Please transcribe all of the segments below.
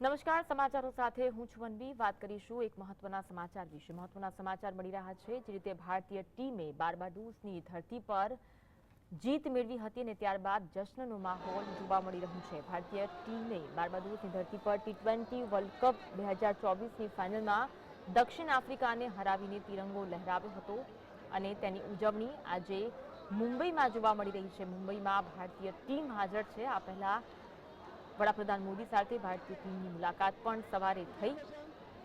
નમસ્કાર, સમાચારો સાથે હું છું વનવી. વાત કરીશું એક મહત્વના સમાચાર વિશે. મહત્વના સમાચાર મળી રહ્યા છે, જે રીતે ભારતીય ટીમે બાર્બાડોસની ધરતી પર જીત મેળવી હતી અને ત્યારબાદ જશ્નનો માહોલ જોવા મળી રહ્યું છે. ભારતીય ટીમે બાર્બાડોસની ધરતી પર ટી ટ્વેન્ટી વર્લ્ડ કપ બે હજાર ચોવીસની ફાઇનલમાં દક્ષિણ આફ્રિકાને હરાવીને તિરંગો લહેરાવ્યો હતો અને તેની ઉજવણી આજે મુંબઈમાં જોવા મળી રહી છે. મુંબઈમાં ભારતીય ટીમ હાજર છે. આ પહેલા વડાપ્રધાન મોદી સાથે ભારતીય ટીમની મુલાકાત પણ સવારે થઈ.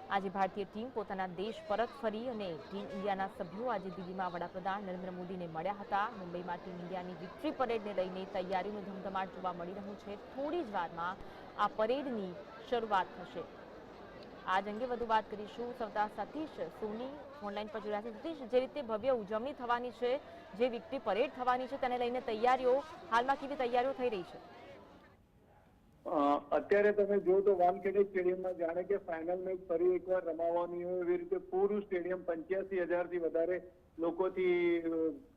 આજે ભારતીય ટીમ પોતાના દેશ પરત ફરી અને ટીમ ઇન્ડિયાના સભ્યો આજે દિલ્હીમાં વડાપ્રધાન નરેન્દ્ર મોદીને મળ્યા હતા. મુંબઈમાં ટીમ ઇન્ડિયાની વિક્ટરી પરેડને લઈને તૈયારીનો ધમધમાટ જોવા મળી રહ્યો છે. થોડી જ વારમાં આ પરેડની શરૂઆત થશે. આજ અંગે વધુ વાત કરીશું સવતા સતીશ સોની ઓનલાઈન પર જોડાયા સતીશ, જે રીતે ભવ્ય ઉજવણી થવાની છે, જે વિક્ટરી પરેડ થવાની છે, તેને લઈને તૈયારીઓ હાલમાં કેવી તૈયારીઓ થઈ રહી છે? અત્યારે તમે જો તો વાનખેડે સ્ટેડિયમમાં જાણે કે ફાઇનલ મેચ ફરી એકવાર રમાવાની હોય એવી રીતે પૂરું સ્ટેડિયમ પંચ્યાસી હજારથી વધારે લોકોથી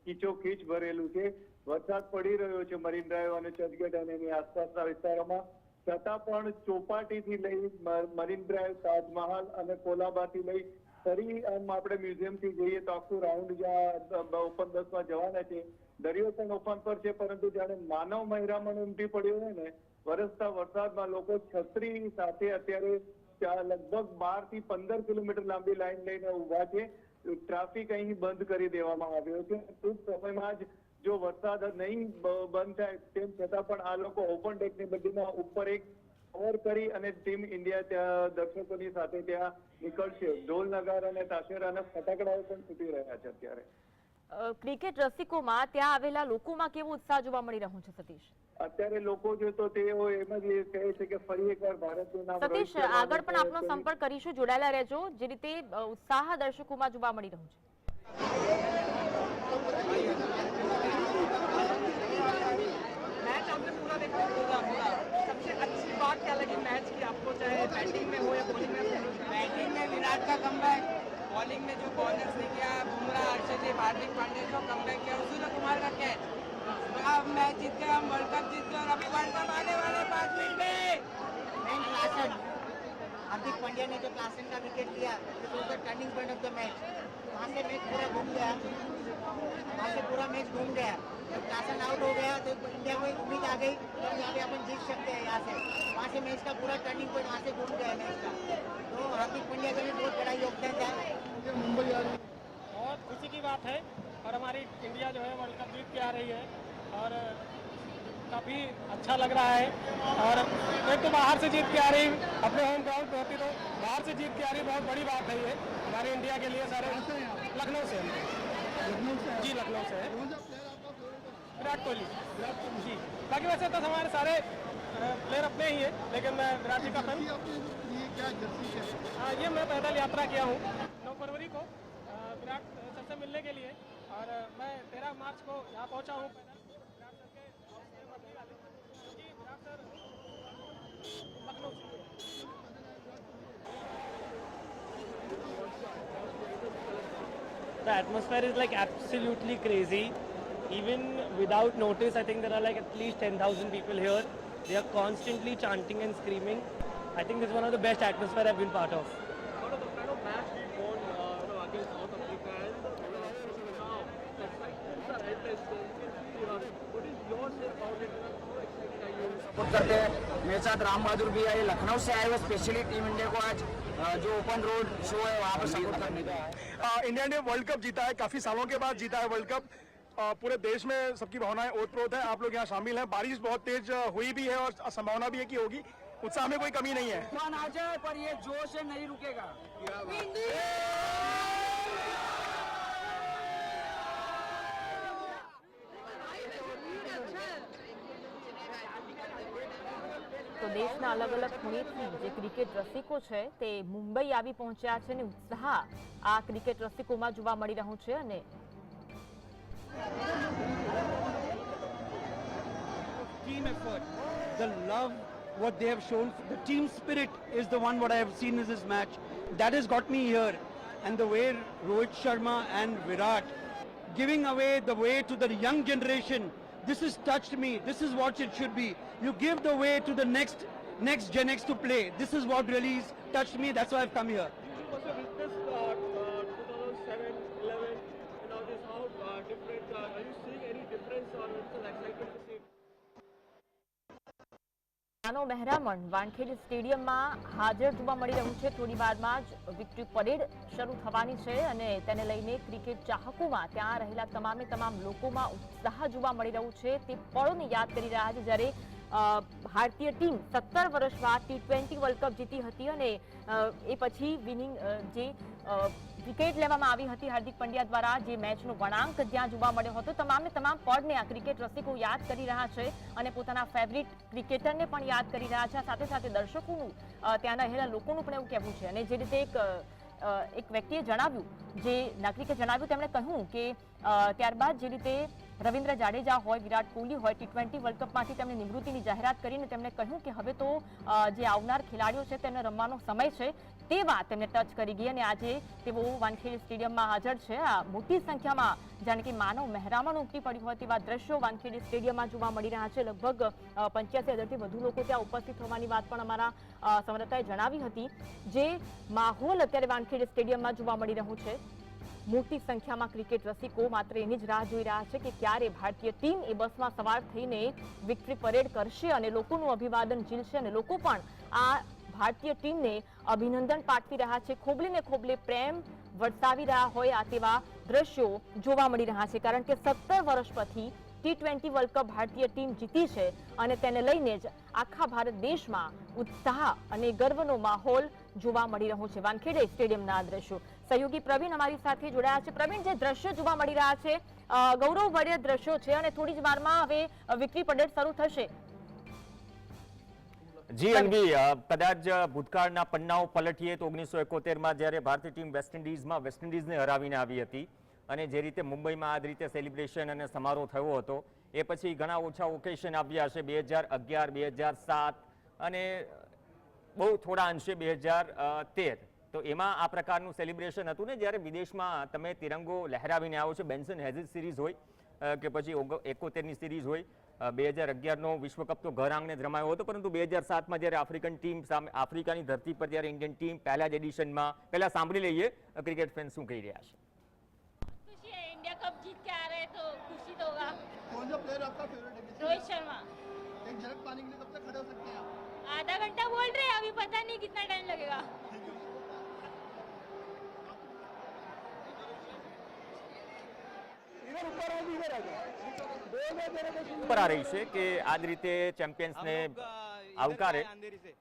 ખીચોખીચ ભરેલું છે. વરસાદ પડી રહ્યો છે મરીન ડ્રાઈવ અને ચર્ચગેટ અને એની આસપાસના વિસ્તારોમાં. છતાં પણ ચોપાટીથી લઈ મરીન ડ્રાઈવ, તાજમહાલ અને કોલાબાથી લઈ ફરી આમ આપણે મ્યુઝિયમથી જઈએ તો આખું રાઉન્ડ જ્યાં ઓપન દસમાં જવાના છે. દરિયો પણ ઓપન પર છે, પરંતુ જાણે માનવ મહેરામણ ઉમટી પડ્યો હોય ને વરસતા વરસાદમાં લોકો છત્રી સાથે અત્યારે લગભગ બારથી પંદર કિલોમીટર લાંબી લાઈન લઈને ઊભા છે. ટ્રાફિક અહીં બંધ કરી દેવામાં આવ્યો છે. ટૂંક સમયમાં જ જો વરસાદ નહીં બંધ થાય તેમ છતાં પણ આ લોકો ઓપન ડેકની બધીમાં ઉપર એક કવર કરી અને ટીમ ઇન્ડિયા ત્યાં દર્શકોની સાથે ત્યાં નીકળશે. ઢોલ નગાર અને તાશેરાના ફટાકડાઓ પણ છૂટી રહ્યા છે અત્યારે. ક્રિકેટ રસિકોમાં ત્યાં આવેલા લોકોમાં કેવો ઉત્સાહ જોવા મળી રહ્યો છે સતીશ અત્યારે લોકો જો તો તેઓ એમ જ એ કહે છે કે ફરી એકવાર ભારતનું નામ રોશન સતીશ કરવાનું આગળ પણ આપનો પ્રયાસ કરી- સંપર્ક કરીશું જોડાયેલા રહેજો જે રીતે અ, ઉત્સાહ દર્શકોમાં જોવા મળી રહ્યું છે मैच आपने पूरा देखा पूरा पूरा सबसे अच्छी बात क्या लगी मैच की आपको चाहे बैटिंग में हो या बॉलिंग में बैटिंग में विराट का कमबैक बॉलिंग में जो बॉलर्स ने किया बुमराह हर्षदीप हार्दिक पांड्या जो कमबैक किया सूर्य कुमार का कैच अब मैच जीत गए हम वर्ल्ड कप जीत गए और अभी वर्ल्ड कप आने वाले पाँच मिनट में मेन क्लासन हार्दिक पांड्या ने जो क्लासन का विकेट लिया it was the turning point of the match वहाँ से मैच पूरा घूम गया वहाँ से पूरा मैच घूम गया। जब क्लासन आउट हो गया तो इंडिया को एक उम्मीद आ गई कि यहाँ पे अपन जीत सकते हैं यहाँ से। वहाँ से मैच का पूरा टर्निंग पॉइंट वहाँ से घूम गया मैच का। तो हार्दिक पांड्या का भी बहुत बड़ा योगदान था। बहुत खुशी की बात है और हमारी इंडिया जो है वर्ल्ड कप जीत के आ रही है और काफ़ी अच्छा लग रहा है। और एक तो बाहर से जीत के आ रही अपने होम ग्राउंड पे होती तो बाहर से जीत के आ रही बहुत बड़ी बात है ये हमारे इंडिया के लिए सारे लखनऊ से। जी, लखनऊ से है। विराट कोहली। जी। बाकी वैसे तो हमारे सारे प्लेयर अपने ही है, लेकिन मैं विराट जी का फ़ैन हाँ। ये मैं पैदल यात्रा किया हूँ। नौ फरवरी को विराट सर से मिलने के लिए, और मैं तेरह मार्च को यहाँ पहुँचा हूँ विराट सर के लखनऊ से The atmosphere is like absolutely crazy. Even without notice, I think there are like at least 10,000 people here. They are constantly chanting and screaming. I think this is one of the best atmosphere I've been part of. What are the kind of match we won uh, you know, against South Africa and uh, now that's like it's a right place. uh, What is your say about it? How excited are you? Support करते हैं मेरे साथ राम बहादुर भी आए लखनऊ से आए हुए specially team India को आज अ, जो ओपन रोड शो है वहाँ पर सपोर्ट करने का है। इंडिया ने वर्ल्ड कप जीता है काफ़ी सालों के बाद जीता है वर्ल्ड कप पूरे देश में सबकी भावनाएँ ओत प्रोत है आप लोग यहाँ शामिल हैं। बारिश बहुत तेज हुई भी है और संभावना भी है कि होगी। उत्साह में कोई कमी नहीं है। तूफ़ान आ जाए पर ये जोश नहीं रुकेगा। તો દેશના અલગ અલગ ખૂણેથી જે ક્રિકેટ રસિકો છે તે મુંબઈ આવી પહોંચ્યા છે અને ઉત્સાહ આ ક્રિકેટ રસિકોમાં જોવા મળી રહ્યો છે અને team effort, the love what they have shown, the team spirit is the one what I have seen in this match. That has got me here. And the way Rohit Sharma and Virat giving away the way to the young generation, this has touched me. This is what it should be. You give the way to the next next Gen X to play. This is what really touched me. That's why I've come here. નાનો મહેરામણ. વાનખેડ સ્ટેડિયમમાં હાજર જોવા મળી રહ્યું છે. થોડી વારમાં જ વિક્ટરી પરેડ શરૂ થવાની છે અને તેને લઈને ક્રિકેટ ચાહકોમાં ત્યાં રહેલા તમામે તમામ લોકોમાં ઉત્સાહ જોવા મળી રહ્યું છે. તે પળોને યાદ કરી રહ્યા છે જ્યારે ભારતીય ટીમ સત્તર વર્ષ બાદ ટી ટ્વેન્ટી વર્લ્ડ કપ જીતી હતી અને એ પછી વિનિંગ જે વિકેટ લેવામાં આવી હતી હાર્દિક પંડ્યા દ્વારા જે મેચનો વળાંક જ્યાં જોવા મળ્યો હતો. તમામે તમામ પળને આ ક્રિકેટ રસિકો યાદ કરી રહ્યા છે અને પોતાના ફેવરિટ ક્રિકેટરને પણ યાદ કરી રહ્યા છે. સાથે સાથે દર્શકોનું ત્યાં રહેલા લોકોનું પણ એવું કહેવું છે. અને જે રીતે એક એક વ્યક્તિએ જણાવ્યું, જે નાગરિકે જણાવ્યું, તેમણે કહ્યું કે ત્યારબાદ જે રીતે રવિન્દ્ર જાડેજા હોય, વિરાટ કોહલી હોય ટી ટ્વેન્ટી વર્લ્ડ કપમાંથી તેમની નિવૃત્તિની જાહેરાત કરીને તેમણે કહ્યું કે હવે તો જે આવનાર ખેલાડીઓ છે તેમને રમવાનો સમય છે તે વાત તેમને ટચ કરી ગઈ અને આજે તેઓ વાનખેડી સ્ટેડિયમમાં હાજર છે. આ મોટી સંખ્યામાં જાણે કે માનવ મહેરામણ ઉમટી પડ્યું હોય તેવા દ્રશ્યો વાનખેડી સ્ટેડિયમમાં જોવા મળી રહ્યા છે. લગભગ પંચ્યાસી હજારથી વધુ લોકો ત્યાં ઉપસ્થિત હોવાની વાત પણ અમારા સંવાદદાતાએ જણાવી હતી. જે માહોલ અત્યારે વાનખેડી સ્ટેડિયમમાં જોવા મળી રહ્યું છે. મોટી સંખ્યામાં ક્રિકેટ રસિકો માત્ર એની જ રાહ જોઈ રહ્યા છે કે ક્યારે ભારતીય ટીમ એ બસમાં સવાર થઈને વિક્ટરી પરેડ કરશે અને લોકોનું અભિવાદન ઝીલશે અને લોકો પણ આ ભારતીય ટીમને અભિનંદન પાઠવી રહ્યા છે. ખોબલીને ખોબલે પ્રેમ વરસાવી રહ્યા હોય આ તેવા દ્રશ્યો જોવા મળી રહ્યા છે, કારણ કે સત્તર વર્ષ પછી ટી ટ્વેન્ટી વર્લ્ડ કપ ભારતીય ટીમ જીતી છે અને તેને લઈને જ આખા ભારત દેશમાં ઉત્સાહ અને ગર્વનો માહોલ જોવા મળી રહ્યો છે. વાનખેડે સ્ટેડિયમના દ્રશ્યો. સહયોગી પ્રવીણ અમારી સાથે જોડાયા છે. પ્રવીણ, જે દ્રશ્યો જોવા મળી રહ્યા છે ગૌરવભર્ય દ્રશ્યો છે અને થોડી જ વારમાં હવે વિક્રી પડેટ શરૂ થશે. જી અનવી કદાચ ભૂતકાળના પન્નાઓ પલટીએ તો ઓગણીસો એકોતેરમાં જ્યારે ભારતીય ટીમ વેસ્ટ ઇન્ડિઝમાં વેસ્ટ ઇન્ડિઝને હરાવીને આવી હતી અને જે રીતે મુંબઈમાં આ રીતે સેલિબ્રેશન અને સમારોહ થયો હતો, એ પછી ઘણા ઓછા ઓકેશન આવ્યા છે, બે હજાર અગિયાર, બે હજાર સાત અને બહુ થોડા અંશે બે હજાર તેર તો એમાં આ પ્રકારનું સેલિબ્રેશન હતું ને જ્યારે વિદેશમાં તમે તિરંગો લહેરાવીને આવો છો બેન્સન હેઝિસ સિરીઝ હોય અ, કે પછી ઓગ- એકોતેરની સિરીઝ હોય બે હજાર અગિયારનો વિશ્વ કપ તો ઘર આંગણે જ રમાયો હતો પરંતુ બે હજાર સાતમાં જ્યારે આફ્રિકન ટીમ સામે આફ્રિકાની ધરતી પર જ્યારે ઇન્ડિયન ટીમ પહેલા જ એડિશનમાં પહેલા સાંભળી લઈએ ક્રિકેટ ફેન શું કહી રહ્યા છે खुशी है इंडिया कप जीत के आ रहे हैं तो खुशी तो होगा कौन सा प्लेयर आपका फेवरेट है रोहित शर्मा एक झलक पाने के लिए कब तक खड़े हो सकते हैं आप आधा घंटा बोल रहे हैं अभी पता नहीं कितना टाइम लगेगा પર આ રહી છે કે આ જ રીતે ચેમ્પિયન્સને આવકારે अंधेरी से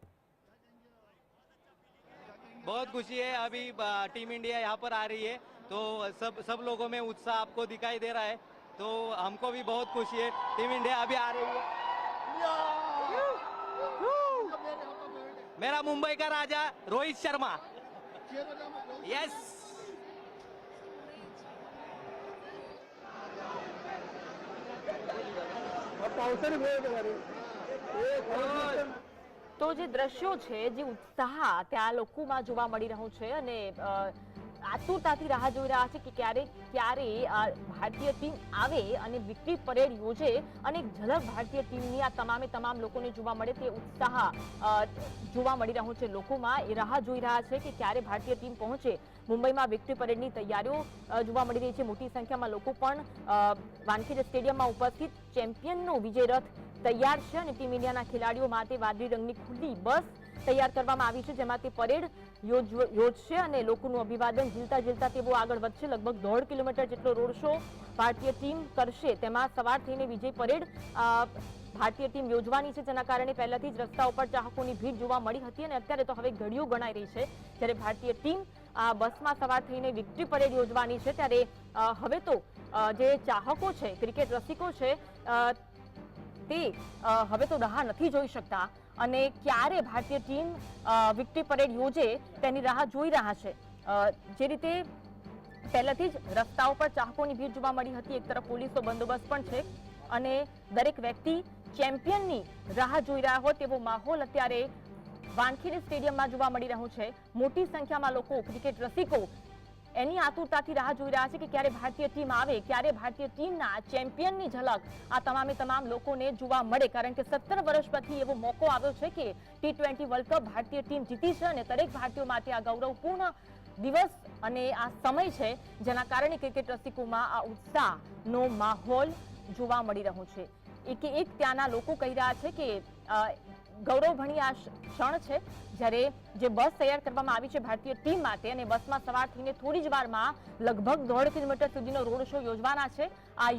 बहुत खुशी है अभी अ, टीम इंडिया यहाँ पर आ रही है तो सब सब लोगों में उत्साह आपको दिखाई दे रहा है तो हमको भी बहुत खुशी है टीम इंडिया अभी आ रही है मेरा मुंबई का राजा रोहित शर्मा यस તો જે દ્રશ્યો છે જે ઉત્સાહ ત્યાં લોકોમાં જોવા મળી રહ્યો છે અને અ, આતુરતાથી રાહ જોઈ રહ્યા છે કે ક્યારે ક્યારે ભારતીય ટીમ આવે અને વિક્ટરી પરેડ યોજે અને ઝલક ભારતીય ટીમની આ તમામે તમામ લોકોને જોવા મળે તે ઉત્સાહ જોવા મળી રહ્યો છે લોકોમાં. એ રાહ જોઈ રહ્યા છે કે ક્યારે ભારતીય ટીમ પહોંચે. મુંબઈમાં વિક્ટરી પરેડની તૈયારીઓ જોવા મળી રહી છે. મોટી સંખ્યામાં લોકો પણ વાનખેડ સ્ટેડિયમમાં ઉપસ્થિત. ચેમ્પિયનનો વિજય રથ તૈયાર છે અને ટીમ ઇન્ડિયાના ખેલાડીઓ માટે વાદળી રંગની ખુલ્લી બસ તૈયાર કરવામાં આવી છે જેમાં તે પરેડ યોજશે અને લોકોનું અભિવાદન ઝીલતા ઝીલતા તેઓ આગળ વધશે. લગભગ દોઢ કિલોમીટર જેટલો રોડ શો ભારતીય ટીમ કરશે. તેમાં સવાર થઈને વિજય પરેડ ભારતીય ટીમ યોજવાની છે, જેના કારણે પહેલાથી જ રસ્તા ઉપર ચાહકોની ભીડ જોવા મળી હતી અને અત્યારે તો હવે ઘડીઓ ગણાઈ રહી છે. જ્યારે ભારતીય ટીમ આ બસમાં સવાર થઈને વિક્ટરી પરેડ યોજવાની છે, ત્યારે હવે તો જે ચાહકો છે, ક્રિકેટ રસિકો છે તે હવે તો રાહ નથી જોઈ શકતા. અને ક્યારે ભારતીય ટીમ વિક્ટી પરેડ યોજે તેની રાહ જોઈ રહ્યા છે. જે રીતે પહેલાથી જ રસ્તાઓ પર ચાહકોની ભીડ જોવા મળી હતી, એક તરફ પોલીસનો બંદોબસ્ત પણ છે અને દરેક વ્યક્તિ ચેમ્પિયનની રાહ જોઈ રહ્યા હોય તેવો માહોલ અત્યારે વાનખેડે સ્ટેડિયમમાં જોવા મળી રહ્યો છે. મોટી સંખ્યામાં લોકો, ક્રિકેટ રસિકો એની આતુરતાથી રાહ જોઈ રહ્યા છે કે ક્યારે ભારતીય ટીમ આવે, ક્યારે ભારતીય ટીમના ચેમ્પિયનની ઝલક આ તમામે તમામ લોકોને જોવા મળે. કારણ કે સત્તર વર્ષ પછી એવો મોકો આવ્યો છે કે ટી ટ્વેન્ટી વર્લ્ડ કપ ભારતીય ટીમ જીતી છે અને દરેક ભારતીયો માટે આ ગૌરવપૂર્ણ દિવસ અને આ સમય છે જેના કારણે ક્રિકેટ રસિકોમાં આ ઉત્સાહનો માહોલ જોવા મળી રહ્યો છે. એક એક ત્યાંના લોકો કહી રહ્યા છે કે ગૌરવભણી આ ક્ષણ છે જ્યારે જે બસ તૈયાર કરવામાં આવી છે ભારતીય ટીમ માટે અને બસમાં સવાર થઈને થોડી જ વારમાં લગભગ દોઢ કિલોમીટર સુધીનો રોડ શો યોજવાના છે. આ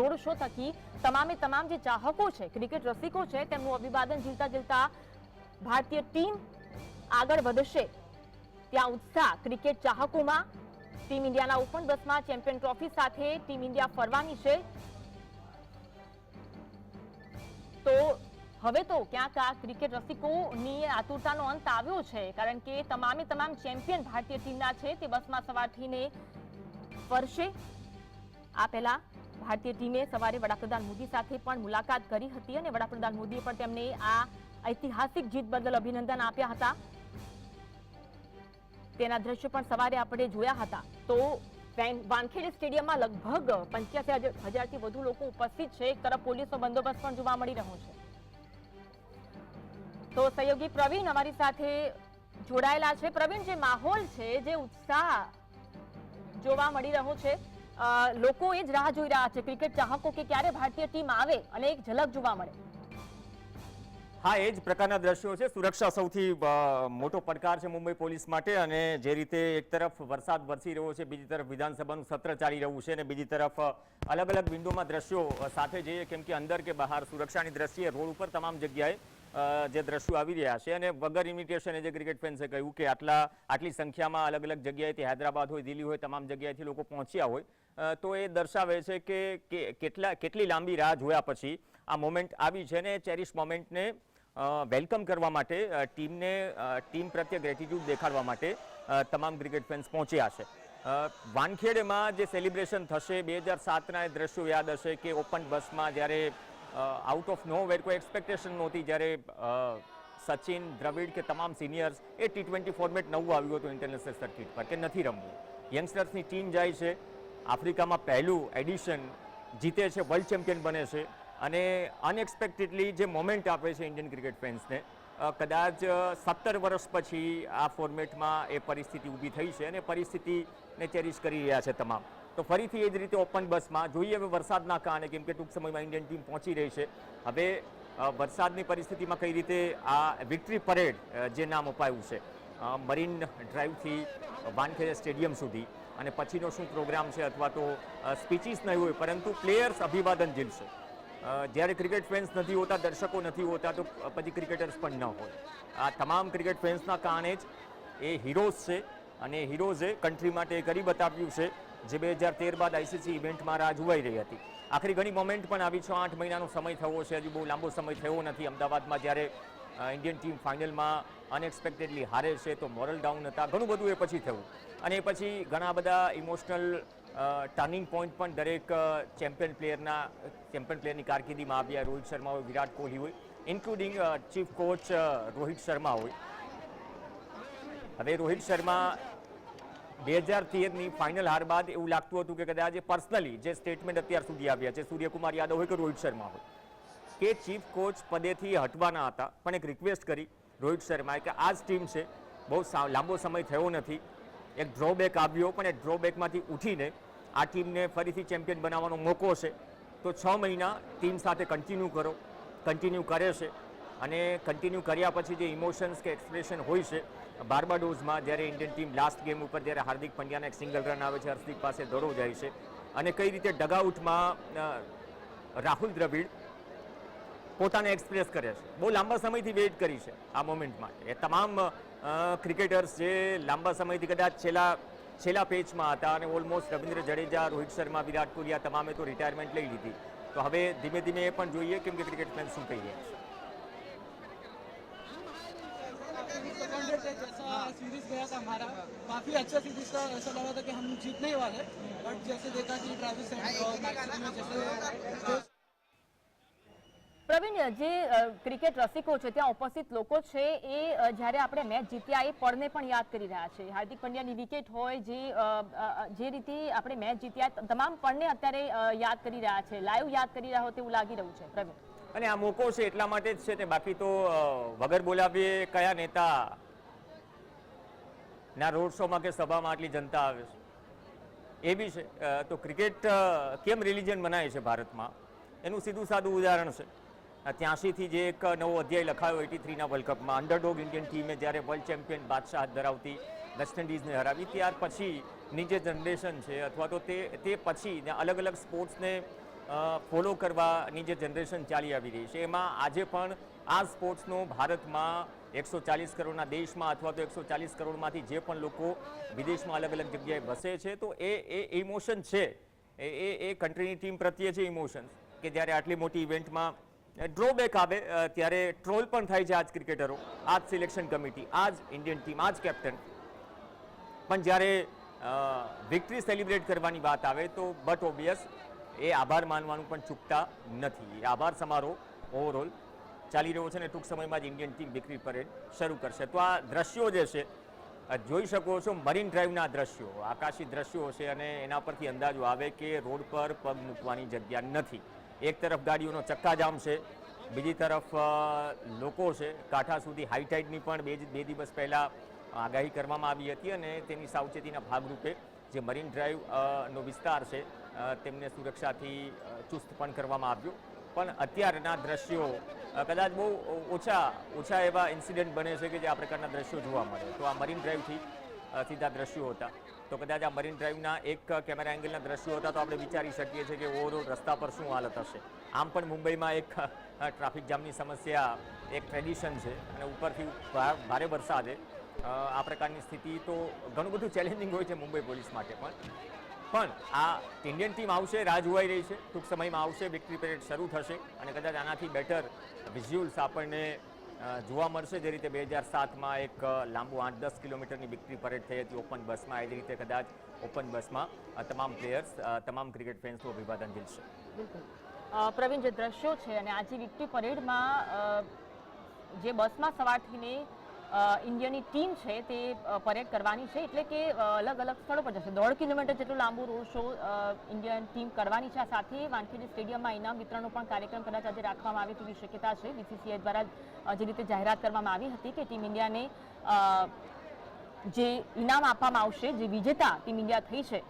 રોડ શો થકી તમામે તમામ જે ચાહકો છે, ક્રિકેટ રસિકો છે, તેમનું અભિવાદન ઝીલતા ઝીલતા ભારતીય ટીમ આગળ વધશે. ત્યાં ઉત્સાહ ક્રિકેટ ચાહકોમાં, ટીમ ઇન્ડિયાના ઓપન બસમાં ચેમ્પિયન ટ્રોફી સાથે ટીમ ઇન્ડિયા ફરવાની છે. તો હવે તો ક્યાંક આ ક્રિકેટ રસિકોની આતુરતાનો અંત આવ્યો છે, કારણ કે તમામે તમામ ચેમ્પિયન ભારતીય ટીમના છે તે બસમાં સવારથીને ફરશે. આ પહેલા ભારતીય ટીમે સવારે વડાપ્રધાન મોદી સાથે પણ મુલાકાત કરી હતી અને વડાપ્રધાન મોદીએ પણ તેમને આ ઐતિહાસિક જીત બદલ અભિનંદન આપ્યા હતા. તેના દ્રશ્યો પણ સવારે આપણે જોયા હતા. તો વેન- વાનખેડે સ્ટેડિયમમાં લગભગ પંચ્યાસી હજારથી વધુ લોકો ઉપસ્થિત છે. એક તરફ પોલીસનો બંદોબસ્ત પણ જોવા મળી રહ્યો છે. તો સહયોગી પ્રવીણ અમારી સાથે જોડાયેલા છે. પ્રવીણ, જે માહોલ છે, જે ઉત્સાહ જોવા મળી રહ્યો છે લોકો એ જ રાહ જોઈ રહ્યા છે. ક્રિકેટ ચાહકો કે ક્યારે ભારતીય ટીમ આવે અને એક ઝલક જોવા મળે. હા, એ જ પ્રકારના દ્રશ્યો છે. સુરક્ષા સૌથી મોટો પડકાર છે મુંબઈ પોલીસ માટે અને જે રીતે એક તરફ વરસાદ વરસી રહ્યો છે, બીજી તરફ વિધાનસભાનું સત્ર ચાલી રહ્યું છે અને બીજી તરફ અલગ અલગ વિન્ડોમાં દ્રશ્યો સાથે જઈએ, કેમ કે અંદર કે બહાર સુરક્ષાની દ્રષ્ટિએ રોડ ઉપર તમામ જગ્યાએ જે દ્રશ્યો આવી રહ્યા છે અને વગર ઇમિટેશને જે ક્રિકેટ ફેન્સે કહ્યું કે આટલા, આટલી સંખ્યામાં અલગ અલગ જગ્યાએથી હૈદરાબાદ હોય, દિલ્હી હોય, તમામ જગ્યાએથી લોકો પહોંચ્યા હોય તો એ દર્શાવે છે કે કેટલા, કેટલી લાંબી રાહ જોયા પછી આ મોમેન્ટ આવી છે ને ચેરિશ મોમેન્ટને વેલકમ કરવા માટે ટીમને ટીમ પ્રત્યે ગ્રેટિટ્યૂડ દેખાડવા માટે તમામ ક્રિકેટ ફેન્સ પહોંચ્યા છે. વાનખેડેમાં જે સેલિબ્રેશન થશે, બે હજાર સાતના એ દ્રશ્યો યાદ હશે કે ઓપન બસમાં જ્યારે આઉટ ઓફ નો વેર કોઈ એક્સપેક્ટેશન નહોતી જ્યારે સચિન, દ્રવિડ કે તમામ સિનિયર્સ એ ટી ટ્વેન્ટી ફોર્મેટ નવું આવ્યું હતું ઇન્ટરનેશનલ સર્કિટ પર કે નથી રમવું. યંગસ્ટર્સની ટીમ જાય છે. આફ્રિકામાં પહેલું એડિશન જીતે છે વર્લ્ડ ચેમ્પિયન બને છે. અને અનએક્સપેક્ટેડલી જે મોમેન્ટ આપે છે ઇન્ડિયન ક્રિકેટ ફેન્સને કદાચ સત્તર વર્ષ પછી આ ફોર્મેટમાં એ પરિસ્થિતિ ઊભી થઈ છે અને પરિસ્થિતિને ચેરિશ કરી રહ્યા છે તમામ. તો ફરીથી એ જ રીતે ઓપન બસમાં જોઈએ હવે વરસાદના કારણે કેમ કે ટૂંક સમયમાં ઇન્ડિયન ટીમ પહોંચી રહી છે. હવે વરસાદની પરિસ્થિતિમાં કઈ રીતે આ વિક્ટરી પરેડ જે નામ અપાયું છે મરીન ડ્રાઈવથી વાનખેડે સ્ટેડિયમ સુધી. અને પછીનો શું પ્રોગ્રામ છે અથવા તો સ્પીચીસ નહીં હોય, પરંતુ પ્લેયર્સ અભિવાદન ઝીલશે જ્યારે ક્રિકેટ ફેન્સ નથી હોતા, દર્શકો નથી હોતા, તો પછી ક્રિકેટર્સ પણ ન હોય. આ તમામ ક્રિકેટ ફેન્સના કારણે જ એ હીરોઝ છે. અને હીરોઝે કન્ટ્રી માટે કરી બતાવ્યું છે જે બે હજાર તેર બાદ આઈસીસી ઇવેન્ટમાં રાહ જોવાઈ રહી હતી. આખરી ઘણી મોમેન્ટ પણ આવી છ. આઠ મહિનાનો સમય થયો છે. હજુ બહુ લાંબો સમય થયો નથી. અમદાવાદમાં જ્યારે ઇન્ડિયન ટીમ ફાઇનલમાં અનએક્સપેક્ટેડલી હારે છે તો મોરલ ડાઉન હતા. ઘણું બધું એ પછી થયું. અને એ પછી ઘણા બધા ઇમોશનલ ટર્નિંગ પોઈન્ટ પણ દરેક ચેમ્પિયન પ્લેયરના ચેમ્પિયન પ્લેયરની કારકિર્દીમાં આવ્યા. રોહિત શર્મા હોય, વિરાટ કોહલી હોય including chief coach Rohit Sharma હોય. હવે રોહિત શર્મા બે હજાર તેરની ફાઇનલ હાર બાદ એવું લાગતું હતું કે કદાચ પર્સનલી જે સ્ટેટમેન્ટ અત્યાર સુધી આવ્યા છે, સૂર્યકુમાર યાદવ હોય કે રોહિત શર્મા હોય, કે ચીફ કોચ પદેથી હટવાના હતા, પણ એક રિક્વેસ્ટ કરી રોહિત શર્માએ કે આ જ ટીમ છે, બહુ લાંબો સમય થયો નથી, એક ડ્રોબેક આવ્યો, પણ એ ડ્રોબેકમાંથી ઉઠીને આ ટીમને ફરીથી ચેમ્પિયન બનાવવાનો મોકો છે. તો છ મહિના ટીમ સાથે કન્ટિન્યુ કરો કન્ટિન્યુ કરે છે, અને કન્ટિન્યુ કર્યા પછી જે ઇમોશન્સ કે એક્સપ્રેશન હોય છે બાર્બાડોઝમાં જ્યારે ઇન્ડિયન ટીમ લાસ્ટ ગેમ ઉપર જ્યારે હાર્દિક પંડ્યાના એક સિંગલ રન આવે છે, હર્ષદીપ પાસે દડો જાય છે. અને કઈ રીતે ડગઆઉટમાં રાહુલ દ્રવિડ પોતાને એક્સપ્રેસ કરે છે. બહુ લાંબા સમયથી વેઇટ કરી છે આ મોમેન્ટ માટે. એ તમામ ક્રિકેટર્સ જે લાંબા સમયથી કદાચ છેલ્લા છેલ્લા પેચમાં હતા અને ઓલમોસ્ટ રવિન્દ્ર જડેજા, રોહિત શર્મા, વિરાટ કોહલી આ તમામે તો રિટાયરમેન્ટ લઈ લીધી. તો હવે ધીમે ધીમે એ પણ જોઈએ કેમ કે ક્રિકેટ ફેન્સ શું કહી રહ્યા છે. सीरीज गया था हमारा काफी अच्छा सीरीज था ऐसा लगा था कि हम जीतने ही वाले बट जैसे देखा कि ट्रेविस और मैक्सवेल में जैसे પ્રવીણ જે અ, ક્રિકેટ રસિકો છે ત્યાં ઉપસ્થિત લોકો છે એ અ, જ્યારે આપણે મેચ જીત્યા એ પળને પણ યાદ કરી રહ્યા છે હાર્દિક પંડ્યાની વિકેટ હોય જે અ, અ, જે રીતે આપણે મેચ જીત્યા ત- તમામ પળને અત્યારે અ, યાદ કરી રહ્યા છે લાઈવ યાદ કરી રહ્યા હોય તેવું લાગી રહ્યું છે પ્રવીણ અને આ મોકો છે એટલા માટે જ છે તે બાકી તો અ, વગર બોલાવીએ કયા નેતા ના, રોડ શોમાં કે સભામાં આટલી જનતા આવે છે? એ બી છે. તો ક્રિકેટ કેમ રિલિજન બનાવે છે ભારતમાં? એનું સીધું સાદું ઉદાહરણ છે. ત્યાંસીથી જે એક નવો અધ્યાય લખાયો એટી થ્રીના વર્લ્ડ કપમાં અંડરડોગ ઇન્ડિયન ટીમે જ્યારે વર્લ્ડ ચેમ્પિયન બાદશાહ ધરાવતી વેસ્ટ ઇન્ડિઝને હરાવી, ત્યાર પછીની જે જનરેશન છે, અથવા તો તે તે પછી અલગ અલગ સ્પોર્ટ્સને ફોલો કરવાની જે જનરેશન ચાલી આવી રહી છે. એમાં આજે પણ આ સ્પોર્ટ્સનો ભારતમાં એકસો ચાલીસ કરોડના દેશમાં અથવા તો એકસો ચાલીસ કરોડમાંથી જે પણ લોકો વિદેશમાં અલગ અલગ જગ્યાએ વસે છે, તો એ એ ઇમોશન છે. એ એ એ કન્ટ્રીની ટીમ પ્રત્યે છે ઇમોશન્સ કે જ્યારે આટલી મોટી ઇવેન્ટમાં ડ્રોબેક આવે ત્યારે ટ્રોલ પણ થાય છે આજ ક્રિકેટરો આજ સિલેક્શન કમિટી આજ ઇન્ડિયન ટીમ આજ કેપ્ટન પણ જ્યારે વિક્ટરી સેલિબ્રેટ કરવાની વાત આવે તો બટ ઓબ્વિયસ એ આભાર માનવાનું પણ ચૂકતા નથી. આભાર સમારોહ ઓવરઓલ ચાલી રહ્યો છે અને ટૂંક સમયમાં જ ઇન્ડિયન ટીમ વિક્રી પરેડ શરૂ કરશે. તો આ દ્રશ્યો જે છે જોઈ શકો છો મરીન ડ્રાઈવના દ્રશ્યો, આકાશી દ્રશ્યો છે અને એના પરથી અંદાજો આવે કે રોડ પર પગ મૂકવાની જગ્યા નથી. એક તરફ ગાડીઓનો ચક્કાજામ છે, બીજી તરફ લોકો છે, કાંઠા સુધી હાઈ ટાઈડની પણ બે બે દિવસ પહેલાં આગાહી કરવામાં આવી હતી અને તેની સાવચેતીના ભાગરૂપે જે મરીન ડ્રાઈવ નો વિસ્તાર છે તેમને સુરક્ષાથી ચુસ્ત પણ કરવામાં આવ્યો. પણ અત્યારના દ્રશ્યો કદાચ બહુ ઓછા ઓછા એવા ઇન્સિડન્ટ બને છે કે જે આ પ્રકારના દ્રશ્યો જોવા મળે. તો આ મરીન ડ્રાઈવથી સીધા દ્રશ્યો હતા. તો કદાચ આ મરીન ડ્રાઈવના એક કેમેરા એંગલના દ્રશ્યો હતા તો આપણે વિચારી શકીએ છીએ કે ઓવરઓલ રસ્તા પર શું હાલત હશે. આમ પણ મુંબઈમાં એક ટ્રાફિક જામની સમસ્યા, એક ટ્રેડિશન છે અને ઉપરથી ભારે વરસાદે આ પ્રકારની સ્થિતિ તો ઘણું બધું ચેલેન્જિંગ હોય છે મુંબઈ પોલીસ માટે પણ. પણ આ ઇન્ડિયન ટીમ આવશે રાહ જોવાઈ રહી છે. ટૂંક સમયમાં આવશે વિક્ટરી પરેડ શરૂ થશે. અને કદાચ આનાથી બેટર વિઝ્યુઅલ્સ આપણને જોવા મળશે. જે રીતે બે હજાર સાતમાં એક લાંબુ આઠ દસ કિલોમીટરની વિક્ટરી પરેડ થઈ હતી ઓપન બસમાં એ જ રીતે કદાચ ઓપન બસમાં તમામ પ્લેયર્સ તમામ ક્રિકેટ ફેન્સનું અભિવાદન ઝીલશે પ્રવીણ જે દ્રશ્યો છે અને આજે વિક્ટરી પરેડમાં જે બસમાં સવાર થઈને અ, ઇન્ડિયાની ટીમ છે તે પરેડ કરવાની છે એટલે કે અલગ અલગ સ્થળો પર જશે. દોઢ કિલોમીટર જેટલું લાંબુ રોડ શો ઇન્ડિયન ટીમ કરવાની છે. આ સાથે વાનખેડે સ્ટેડિયમમાં ઇનામ વિતરણનો પણ કાર્યક્રમ કદાચ આજે રાખવામાં આવે તેવી શક્યતા છે. બીસીસીઆઈ દ્વારા જે રીતે જાહેરાત કરવામાં આવી હતી કે ટીમ ઇન્ડિયાને જે ઇનામ આપવામાં આવશે, જે વિજેતા ટીમ ઇન્ડિયા થઈ છે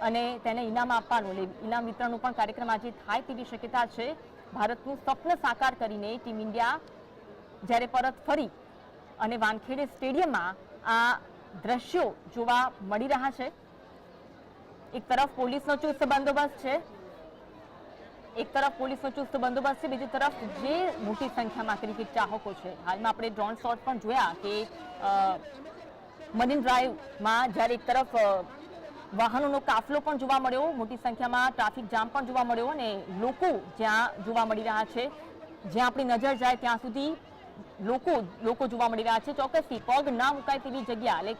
અને તેને ઇનામ આપવાનું ઇનામ વિતરણનો પણ કાર્યક્રમ આજે થાય તેવી શક્યતા છે. ભારતનું સ્વપ્ન સાકાર કરીને ટીમ ઇન્ડિયા જ્યારે પરત ફરી અને વાનખેડે સ્ટેડિયમમાં આ દ્રશ્યો જોવા મળી રહ્યા છે. એક તરફ પોલીસનો ચુસ્ત બંદોબસ્ત છે. એક તરફ પોલીસનો ચુસ્ત બંદોબસ્ત છે. બીજી તરફ જે મોટી સંખ્યામાં ક્રિકેટ ચાહકો છે. હાલમાં આપણે ડ્રોન શોટ પણ જોયા કે મરીન ડ્રાઈવમાં જ્યારે એક તરફ વાહનોનો કાફલો પણ જોવા મળ્યો, મોટી સંખ્યામાં ટ્રાફિક જામ પણ જોવા મળ્યો અને લોકો જ્યાં જોવા મળી રહ્યા છે, જ્યાં આપણી નજર જાય ત્યાં સુધી લોકો લોકો જોવા મળી રહ્યા છે. ચોક્કસથી પગ ના મુકાય તેવી જગ્યા એટલે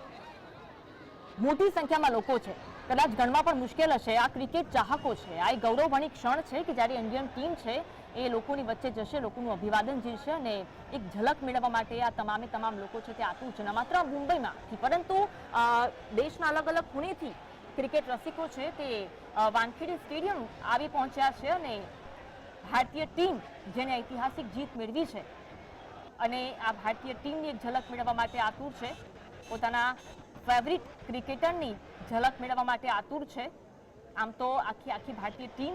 મોટી સંખ્યામાં લોકો છે. કદાચ ગણવા પણ મુશ્કેલ હશે. આ ક્રિકેટ ચાહકો છે. આ એક ગૌરવભણી ક્ષણ છે કે જ્યારે ઇન્ડિયન ટીમ છે, એ લોકોની વચ્ચે જશે, લોકોનું અભિવાદન ઝીલશે અને એક ઝલક મેળવવા માટે આ તમામે તમામ લોકો છે તે આતુર છે. ન માત્ર મુંબઈમાંથી, પરંતુ દેશના અલગ અલગ ખૂણેથી ક્રિકેટ રસિકો છે તે વાનખેડી સ્ટેડિયમ આવી પહોંચ્યા છે અને ભારતીય ટીમ જેને ઐતિહાસિક જીત મેળવી છે. અને આ ભારતીય ટીમની એક ઝલક મેળવવા માટે આતુર છે. પોતાના ફેવરિટ ક્રિકેટરની ઝલક મેળવવા માટે આતુર છે. આમ તો આખી આખી ભારતીય ટીમ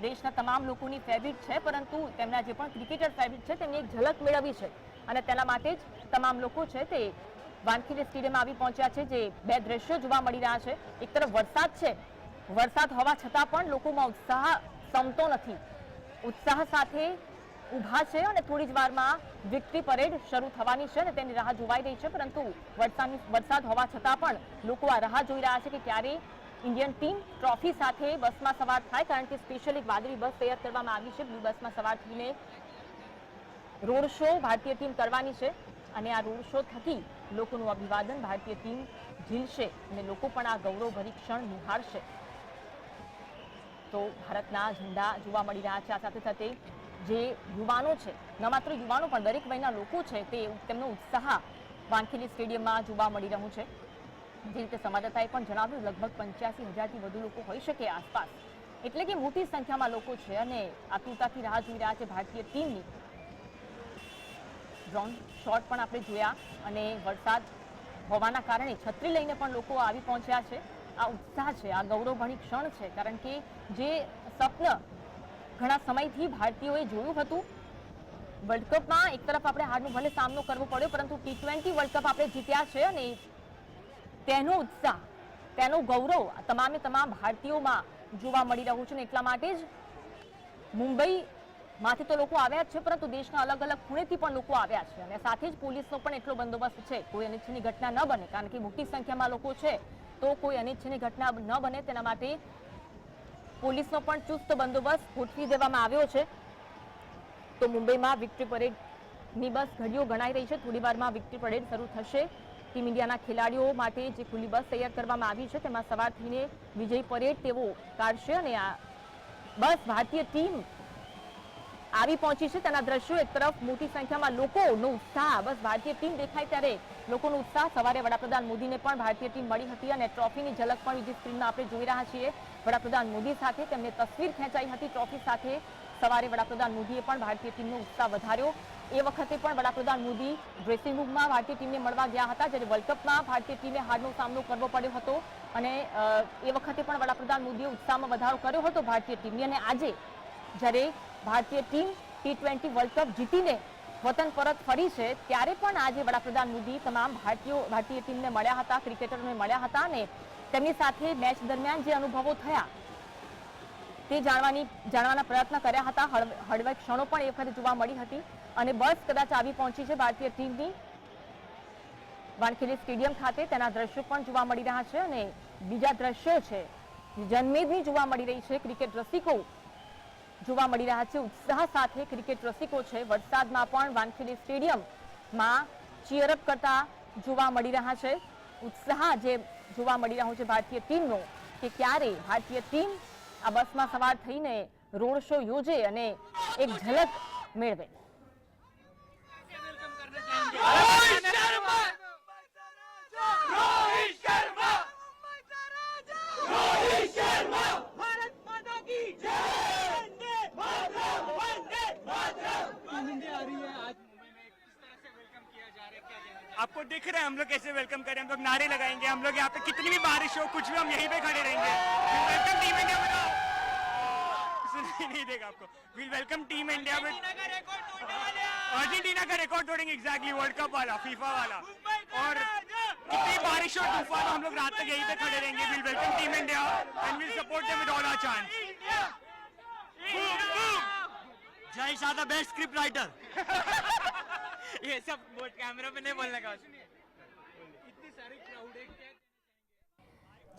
દેશના તમામ લોકોની ફેવરિટ છે, પરંતુ તેમના જે પણ ક્રિકેટર ફેવરિટ છે, તેમની એક ઝલક મેળવવી છે. અને તેના માટે જ તમામ લોકો છે તે વાનખેડે સ્ટેડિયમ આવી પહોંચ્યા છે, જે બે દ્રશ્યો જોવા મળી રહ્યા છે. એક તરફ વરસાદ છે. વરસાદ હોવા છતાં પણ લોકોમાં ઉત્સાહ સમતો નથી. ઉત્સાહ સાથે ઊભા છે અને થોડી જ વારમાં વિક્ટરી પરેડ શરૂ થવાની છે અને તેની રાહ જોવાઈ રહી છે, પરંતુ વરસાદની, વરસાદ હોવા છતાં પણ લોકો આ રાહ જોઈ રહ્યા છે કે ક્યારે ઇન્ડિયન ટીમ ટ્રોફી સાથે બસમાં સવાર થાય, કારણ કે સ્પેશિયલ એક વાદળી બસ તૈયાર કરવામાં આવી છે. બ્લુ બસમાં સવાર થઈને રોડ શો ભારતીય ટીમ કરવાની છે અને આ રોડ શો થકી લોકોનું અભિવાદન ભારતીય ટીમ ઝીલશે અને લોકો પણ આ ગૌરવભરી ક્ષણ નિહાળશે. તો ભારતના ઝંડા જોવા મળી રહ્યા છે. આ સાથે સાથે જે યુવાનો છે, ન માત્ર યુવાનો પણ દરેક વયના લોકો છે તે તેમનો ઉત્સાહ વાંખેલી સ્ટેડિયમમાં જોવા મળી રહ્યું છે. જે રીતે સંવાદદાતાએ પણ જણાવ્યું, લગભગ પંચ્યાસી હજારથી વધુ લોકો હોઈ શકે આસપાસ. એટલે કે મોટી સંખ્યામાં લોકો છે અને આતુરતાથી રાહ જોઈ રહ્યા છે ભારતીય ટીમની ડ્રોન શોટ પણ આપણે જોયા અને વરસાદ હોવાના કારણે છત્રી લઈને પણ લોકો આવી પહોંચ્યા છે. આ ઉત્સાહ છે, આ ગૌરવભણી ક્ષણ છે, કારણ કે જે સ્વપ્ન ઘણા સમયથી ભારતીયોએ જોયું હતું. વર્લ્ડ કપમાં એક તરફ આપણે હારનો ભલે સામનો કરવો પડ્યો, પરંતુ ટી ટ્વેન્ટી વર્લ્ડ કપ આપણે જીત્યા છે અને તેનો ઉત્સાહ, તેનું ગૌરવ તમામે તમામ ભારતીયોમાં જોવા મળી રહ્યું છે અને એટલા માટે જ મુંબઈ માંથી તો લોકો આવ્યા છે, પરંતુ દેશના અલગ અલગ ખૂણેથી પણ લોકો આવ્યા છે. અને સાથે જ પોલીસનો પણ એટલો બંદોબસ્ત છે. કોઈ અનિચ્છનીય ઘટના ન બને, કારણ કે મોટી સંખ્યામાં લોકો છે. તો કોઈ અનિચ્છનીય ઘટના ન બને તેના માટે પોલીસનો પણ ચુસ્ત બંદોબસ્ત ગોઠવી દેવામાં આવ્યો છે. તો મુંબઈમાં વિક્ટરી પરેડની બસ ઘડીઓ ગણાઈ રહી છે. થોડી વારમાં વિક્ટરી પરેડ શરૂ થશે. ટીમ ઇન્ડિયાના ખેલાડીઓ માટે જે ખુલ્લી બસ તૈયાર કરવામાં આવી છે, તેમાં સવાર થઈને વિજય પરેડ તેઓ કાઢશે અને આ બસ ભારતીય ટીમ આવી પહોંચી છે. તેના દ્રશ્યો એક તરફ મોટી સંખ્યામાં લોકોનો ઉત્સાહ બસ ભારતીય ટીમ દેખાય ત્યારે લોકોનો ઉત્સાહ સવારે વડાપ્રધાન મોદીને પણ ભારતીય ટીમ મળી હતી અને ટ્રોફીની ઝલક પણ બીજી સ્ક્રીનમાં આપણે જોઈ રહ્યા છીએ. વડાપ્રધાન મોદી સાથે તેમને તસવીર ખેંચાઈ હતી. ટ્રોફી સાથે સવારે વડાપ્રધાન મોદીએ પણ ભારતીય ટીમનો ઉત્સાહ વધાર્યો. એ વખતે પણ વડાપ્રધાન મોદી ડ્રેસિંગ રૂમમાં ભારતીય ટીમને મળવા ગયા હતા, જ્યારે વર્લ્ડ કપમાં ભારતીય ટીમે હારનો સામનો કરવો પડ્યો હતો. અને એ વખતે પણ વડાપ્રધાન મોદીએ ઉત્સાહમાં વધારો કર્યો હતો ભારતીય ટીમની. અને આજે જ્યારે ભારતીય team T twenty world cup જીતીને વતન પરત ફરી છે, ત્યારે પણ આજે વડાપ્રધાન મોદી તમામ ભારતીયો, ભારતીય ટીમને મળ્યા હતા, ક્રિકેટરોને મળ્યા હતા અને તેમની સાથે મેચ દરમિયાન જે અનુભવો થયા તે જાણવાની, જાણવાના પ્રયત્ન કર્યા હતા. હળવે ક્ષણો પણ એ વખતે જોવા મળી હતી અને બસ કદાચ આવી પહોંચી છે ભારતીય ટીમની. વાનખેડી સ્ટેડિયમ ખાતે તેના દ્રશ્યો પણ જોવા મળી રહ્યા છે અને બીજા દ્રશ્યો છે, જનમેદની જોવા મળી રહી છે. ક્રિકેટ રસિકો જોવા મળી રહ્યા છે. ઉત્સાહ સાથે ક્રિકેટ રસિકો છે. વરસાદમાં પણ વાનખેડી સ્ટેડિયમમાં ચીયરઅપ કરતા જોવા મળી રહ્યા છે. ઉત્સાહ જે જોવા મળી રહ્યો છે ભારતીય ટીમનો કે ક્યારે ભારતીય ટીમ આ બસમાં સવાર થઈને રોડ શો યોજે અને એક ઝલક મેળવે. दिख रहा है हम लोग कैसे वेलकम करें हम लोग नारे लगाएँगे हम लोग यहाँ पे कितनी भी बारिश हो कुछ भी हम यहीं पे खड़े रहेंगे। वेलकम टीम इंडिया बताओ नहीं देगा आपको। Will welcome team India Argentina का रिकॉर्ड तोड़ेंगे एग्जैक्टली वर्ल्ड कप वाला फीफा वाला। और कितनी बारिश और तूफ़ान हम लोग रात तक यहीं पे खड़े रहेंगे। Will welcome team India and will support them with all our chance Jay Shah the best script writer ये सब कैमरा पे नहीं बोलने का।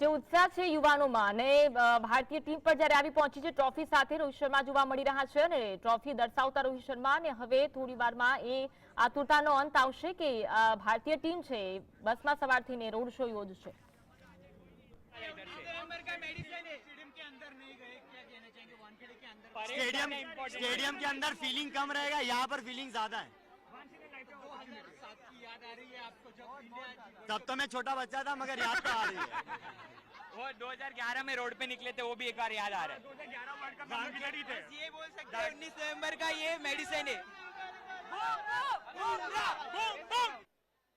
જે ઉત્સાહ છે યુવાનોમાં અને અ, ભારતીય ટીમ પર જ્યારે આવી પહોંચી છે ટ્રોફી સાથે રોહિત શર્મા જોવા મળી રહ્યા છે અને ટ્રોફી દર્શાવતા રોહિત શર્મા અને હવે થોડી વારમાં એ આતુરતાનો અંત આવશે કે અ, ભારતીય ટીમ છે એ બસમાં સવાર થઈને રોડ શો યોજશે स्टेडियम स्टेडियम के अंदर फीलिंग कम रहेगा यहाँ पर फीलिंग ज्यादा है तब तो मैं छोटा बच्चा था मगर याद तो आ रही है? वो 2011 में रोड पे निकले थे वो भी एक बार याद आ रहा है। ये बोल सकते हैं नवंबर का ये मेडिसिन है।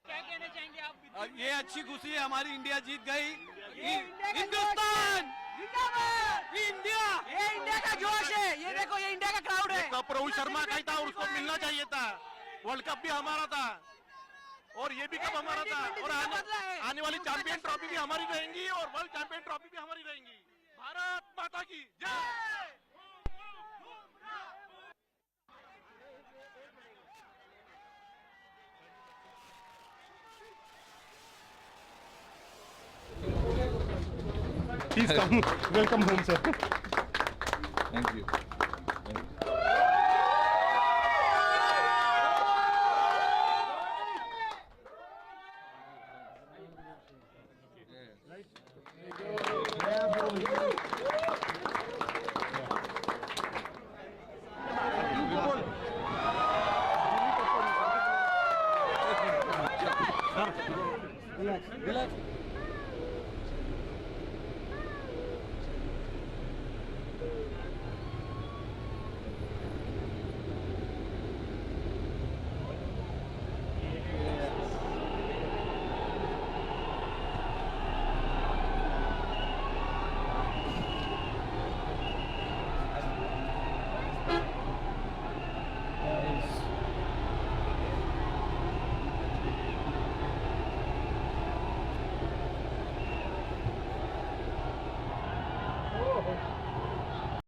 क्या कहना चाहेंगे आप? ये अच्छी खुशी है हमारी इंडिया जीत गई। हिंदुस्तान! इंडिया! ये इंडिया का जोश है। ये देखो ये इंडिया का क्राउड है। कप रोहित शर्मा का ही था और उसको मिलना चाहिए था। वर्ल्ड कप भी हमारा था। और ये भी कप हमारा था? और आने, आने वाली चैंपियन ट्रॉफी भी हमारी रहेंगी और वर्ल्ड चैंपियन ट्रॉफी भी हमारी रहेंगी। भारत माता की जय! Please come. Welcome home, sir. Thank you